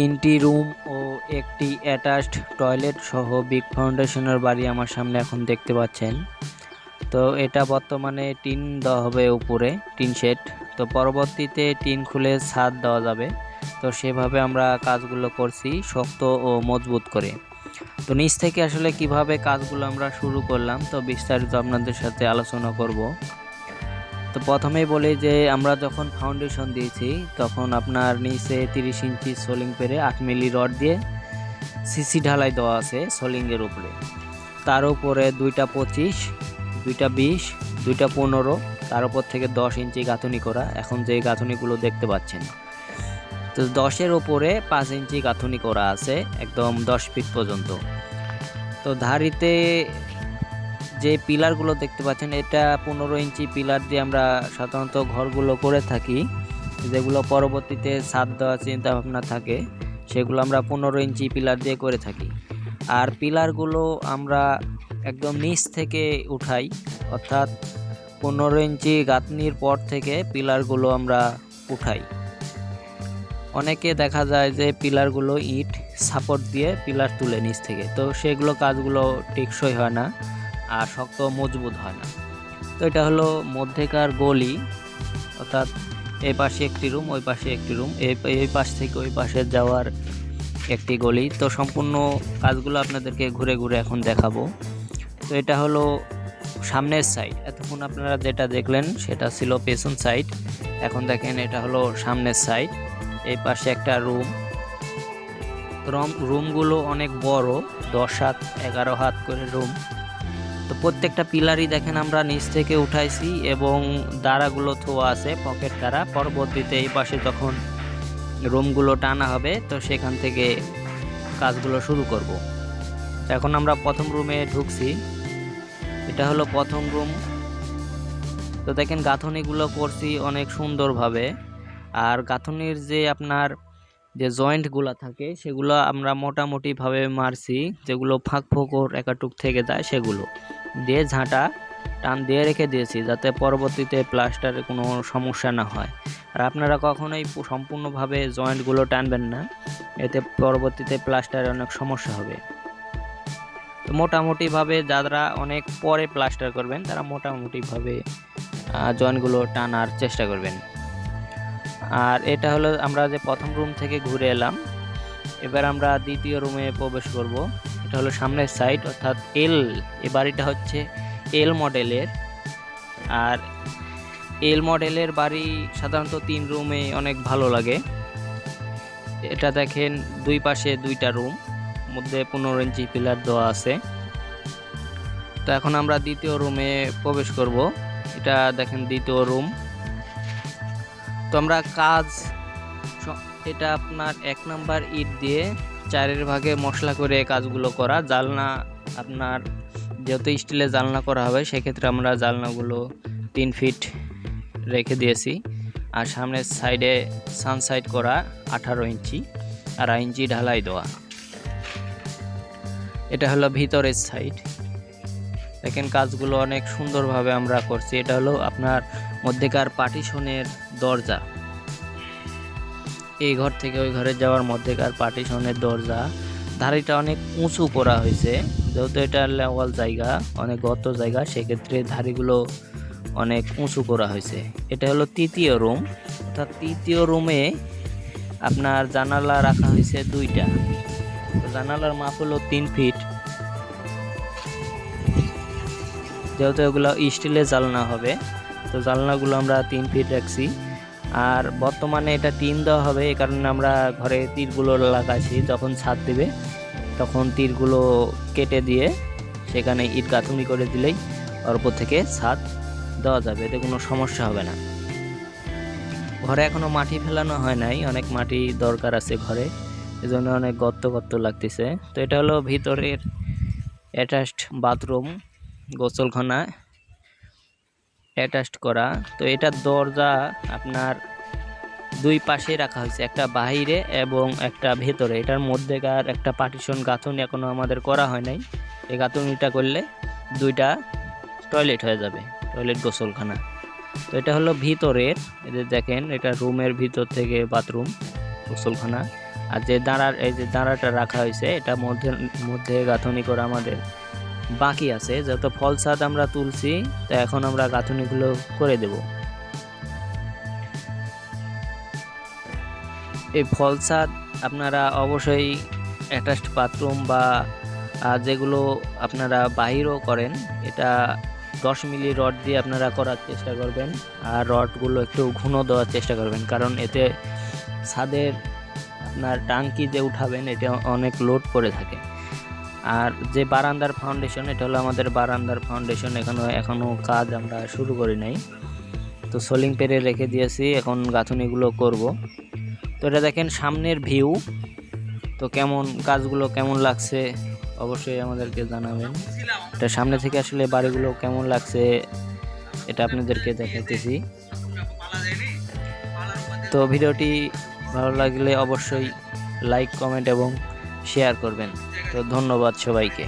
তিনটি রুম ও একটি attached toilet সহ বিগ ফাউন্ডেশনের বাড়ি আমার সামনে এখন দেখতে পাচ্ছেন। তো এটা বর্তমানে টিন দেওয়া হবে উপরে, টিন শেড। তো পরবর্তীতে টিন খুলে ছাদ দেওয়া যাবে। তো সেভাবে আমরা কাজগুলো করছি শক্ত ও মজবুত করে। তো নিচ থেকে আসলে কীভাবে কাজগুলো আমরা শুরু করলাম, তো বিস্তারিত আপনাদের সাথে আলোচনা করব। তো প্রথমেই বলি যে আমরা যখন ফাউন্ডেশন দিয়েছি, তখন আপনার নিচে তিরিশ ইঞ্চি সোলিং পেরে আট মিলি রড দিয়ে সিসি ঢালাই দেওয়া আছে সোলিংয়ের উপরে। তার উপরে দুইটা পঁচিশ, দুইটা বিশ, দুইটা পনেরো, তার উপর থেকে দশ ইঞ্চি গাঁথনি করা। এখন যে গাঁথনিগুলো দেখতে পাচ্ছেন। তো দশের ওপরে পাঁচ ইঞ্চি গাঁথনি করা আছে, একদম দশ ফিট পর্যন্ত। তো ধারিতে যে পিলারগুলো দেখতে পাচ্ছেন, এটা পনেরো ইঞ্চি পিলার দিয়ে আমরা সাধারণত ঘরগুলো করে থাকি। যেগুলো পরবর্তীতে ছাদ দেওয়ার চিন্তা ভাবনা থাকে, সেগুলো আমরা পনেরো ইঞ্চি পিলার দিয়ে করে থাকি। আর পিলারগুলো আমরা একদম নিচ থেকে উঠাই, অর্থাৎ পনেরো ইঞ্চি গাঁথনির পর থেকে পিলারগুলো আমরা উঠাই। অনেকে দেখা যায় যে পিলারগুলো ইট, সাপোর্ট দিয়ে পিলার তুলে নিচ থেকে, তো সেগুলো কাজগুলো টেকসই হয় না। আর শক্ত মজবুত হয় না। তো এটা হলো মধ্যেকার গলি, অর্থাৎ এই পাশে একটি রুম, ওই পাশে একটি রুম এই পাশ থেকে ওই পাশে যাওয়ার একটি গলি। তো সম্পূর্ণ কাজগুলো আপনাদেরকে ঘুরে ঘুরে এখন দেখাবো। তো এটা হলো সামনের সাইড এতক্ষণ আপনারা যেটা দেখলেন, সেটা ছিল পেছন সাইড এখন দেখেন এটা হলো সামনের সাইড এই পাশে একটা রুম, রুমগুলো অনেক বড়, দশ হাত, এগারো হাত করে রুম তো প্রত্যেকটা পিলারই দেখেন আমরা নিচ থেকে উঠাইছি এবং দাঁড়াগুলো থোয়া আছে পকেট দ্বারা। পরবর্তীতে এই পাশে যখন রুমগুলো টানা হবে, তো সেখান থেকে কাজগুলো শুরু করব। এখন আমরা প্রথম রুমে ঢুকছি। এটা হলো প্রথম রুম। তো দেখেন গাঁথনিগুলো করছি অনেক সুন্দরভাবে। আর গাঁথনির যে আপনার যে জয়েন্টগুলো থাকে, সেগুলো আমরা মোটামুটিভাবে মারছি, যেগুলো ফাঁক ফোকর একাটুক থেকে যায়, সেগুলো। দিয়ে ঝাঁটা টান দিয়ে রেখে দিয়েছি, যাতে পরবর্তীতে প্লাস্টারে কোনো সমস্যা না হয়। আর আপনারা কখনোই সম্পূর্ণভাবে জয়েন্টগুলো টানবেন না, এতে পরবর্তীতে প্লাস্টারে অনেক সমস্যা হবে। তো মোটামুটিভাবে যারা অনেক পরে প্লাস্টার করবেন, তারা মোটামুটিভাবে জয়েন্টগুলো টানার চেষ্টা করবেন। আর এটা হলো আমরা যে প্রথম রুম থেকে ঘুরে এলাম। এবার আমরা দ্বিতীয় রুমে প্রবেশ করব। এটা হলো সামনের সাইড অর্থাৎ এল এ বাড়িটা হচ্ছে এল মডেলের আর এল মডেলের বাড়ি সাধারণত তিন রুমে অনেক ভালো লাগে। এটা দেখেন দুই পাশে দুইটা রুম মধ্যে পনেরো ইঞ্চি পিলার দেওয়া আছে। তো এখন আমরা দ্বিতীয় রুমে প্রবেশ করব। এটা দেখেন দ্বিতীয় রুম তো আমরা কাজ এটা আপনার এক নাম্বার ইট দিয়ে চারের ভাগে মশলা করে কাজগুলো করা। জালনা আপনার যেহেতু স্টিলে জালনা করা হবে, সেক্ষেত্রে আমরা জালনাগুলো তিন ফিট রেখে দিয়েছি। আর সামনের সাইডে সানসাইড করা আঠারো ইঞ্চি আড়াই ইঞ্চি ঢালাই দেওয়া। এটা হলো ভিতরের সাইড। দেখেন কাজগুলো অনেক সুন্দরভাবে আমরা করছি। এটা হলো আপনার মধ্যেকার পার্টিশনের দরজা। এই ঘর থেকে ওই ঘরে যাওয়ার মধ্যেকার পার্টিশনের দরজা। ধারিটা অনেক উঁচু করা হয়েছে। যেহেতু এটা লেওয়াল জায়গা, অনেক গত জায়গা, সেক্ষেত্রে ধারিগুলো অনেক উঁচু করা হয়েছে। এটা হলো তৃতীয় রুম। অর্থাৎ তৃতীয় রুমে আপনার জানালা রাখা হয়েছে দুইটা। জানালার মাপ হলো তিন ফিট। যেহেতু এগুলো স্টিলের জালনা হবে, তো জালনাগুলো আমরা তিন ফিট রাখছি। আর বর্তমানে এটা টিন দেওয়া হবে এই কারণে আমরা ঘরে তীরগুলো লাগাইছি যখন ছাদ দেবে, তখন তীরগুলো কেটে দিয়ে সেখানে ইট গাঁথুনি করে দিলেই ওর থেকে ছাদ দেওয়া যাবে, এতে কোনো সমস্যা হবে না। ঘরে এখনও মাটি ফেলানো হয় নাই, অনেক মাটি দরকার আছে ঘরে, এজন্য অনেক গর্ত গর্ত লাগতেছে। তো এটা হলো ভিতরের অ্যাটাচড বাথরুম গোসলখানা অ্যাটাচড করা। তো এটার দরজা আপনার দুই পাশে রাখা হয়েছে, একটা বাহিরে এবং একটা ভেতরে। এটার মধ্যেকার একটা পার্টিশন গাঁথনি এখনও আমাদের করা হয় নাই। এই গাঁথনিটা করলে দুইটা টয়লেট হয়ে যাবে টয়লেট গোসলখানা। তো এটা হলো ভিতরের যে দেখেন, এটা রুমের ভিতর থেকে বাথরুম, গোসলখানা। আর যে দাঁড়ার, এই যে দাঁড়াটা রাখা হয়েছে, এটা মধ্যে মধ্যে গাঁথনি করা আমাদের। বাকি আছে। যত ফল ছাদ আমরা তুলছি, তো এখন আমরা গাঁথনিগুলো করে দেব। এই ফল ছাদ আপনারা অবশ্যই অ্যাটাচড বাথরুম বা যেগুলো আপনারা বাহিরও করেন, এটা দশ মিলি রড দিয়ে আপনারা করার চেষ্টা করবেন। আর রডগুলো একটু ঘন দেওয়ার চেষ্টা করবেন, কারণ এতে ছাদের আপনার টাঙ্কি যে উঠাবেন, এটা অনেক লোড করে থাকে। আর যে বারান্দার ফাউন্ডেশন এটা হলো আমাদের বারান্দার ফাউন্ডেশন এখনও এখনও কাজ আমরা শুরু করি নাই। তো সোলিং পেরে রেখে দিয়েছি, এখন গাঁথনিগুলো করব। তো এটা দেখেন, সামনের ভিউ তো কেমন কাজগুলো কেমন লাগছে, অবশ্যই আমাদেরকে জানাবেন। এটা সামনে থেকে আসলে বাড়িগুলো কেমন লাগছে, এটা আপনাদেরকে দেখাইতেছি। তো ভিডিওটি ভালো লাগলে অবশ্যই লাইক কমেন্ট এবং শেয়ার করবেন। তো ধন্যবাদ সবাইকে।